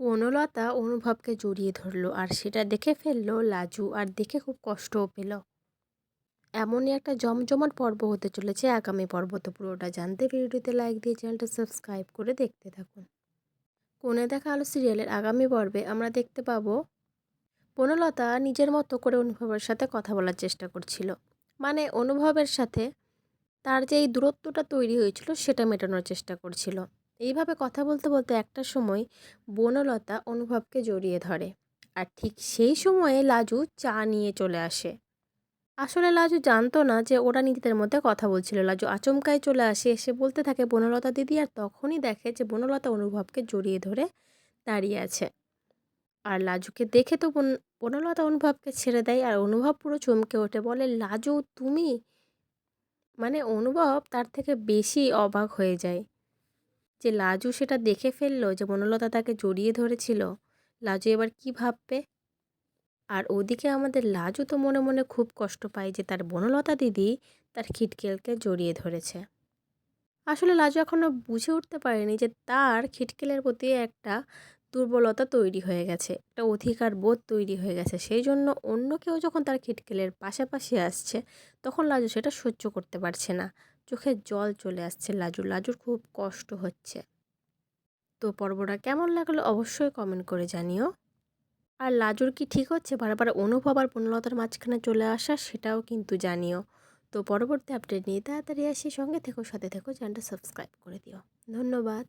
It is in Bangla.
বনলতা অনুভবকে জড়িয়ে ধরলো আর সেটা দেখে ফেলল লাজু আর দেখে খুব কষ্টও পেল। এমনই একটা জমজমাট পর্ব হতে চলেছে আগামী পর্ব। তো পুরোটা জানতে ভিডিওতে লাইক দিয়ে চ্যানেলটা সাবস্ক্রাইব করে দেখতে থাকুন। কোণে দেখা আলো সিরিয়ালের আগামী পর্বে আমরা দেখতে পাবো বনলতা নিজের মতো করে অনুভবের সাথে কথা বলার চেষ্টা করছিল। মানে অনুভবের সাথে তার যে এই দূরত্বটা তৈরি হয়েছিল সেটা মেটানোর চেষ্টা করছিল। এইভাবে কথা বলতে বলতে একটা সময় বনলতা অনুভবকে জড়িয়ে ধরে। আর ঠিক সেই সময়ে লাজু চা নিয়ে চলে আসে। আসলে লাজু জানতো না যে ওরা নিজেদের মধ্যে কথা বলছিল। লাজু আচমকায় চলে আসে, এসে বলতে থাকে, বনলতা দিদি আর তখনই দেখে যে বনলতা অনুভবকে জড়িয়ে ধরে দাঁড়িয়ে আছে। আর লাজুকে দেখে তো বন, বনলতা অনুভবকে ছেড়ে দেয়। আর অনুভব পুরো চমকে ওঠে, বলে, লাজু, তুমি? মানে অনুভব তার থেকে বেশি অবাক হয়ে যায়। যে লাজু সেটা দেখে ফেলল যে বনলতা তাকে জড়িয়ে ধরেছিল, লাজু এবার কি ভাববে? আর ওদিকে আমাদের লাজু তো মনে মনে খুব কষ্ট পায় যে তার বনলতা দিদি তার খিটকেলকে জড়িয়ে ধরেছে। আসলে লাজু এখনও বুঝে উঠতে পারেনি যে তার খিটকেলের প্রতি একটা দুর্বলতা তৈরি হয়ে গেছে, একটা অধিকার বোধ তৈরি হয়ে গেছে। সেই জন্য অন্য কেউ যখন তার খিটকেলের পাশাপাশি আসছে, তখন লাজু সেটা সহ্য করতে পারছে না। চোখে জল চলে আসছে লাজুর লাজুর খুব কষ্ট হচ্ছে। তো পর্বটা কেমন লাগল অবশ্যই কমেন্ট করে জানিও। আর লাজুর কি ঠিক হচ্ছে? বারবার অনুভব আর পূর্ণলতার মাঝখানে চলে আসা সেটাও কিন্তু জানিও। তো পরবর্তী আপডেট নিয়ে তাড়াতাড়ি আসি। সঙ্গে থেকো, সাথে থেকো চ্যানেলটা সাবস্ক্রাইব করে দিও। ধন্যবাদ।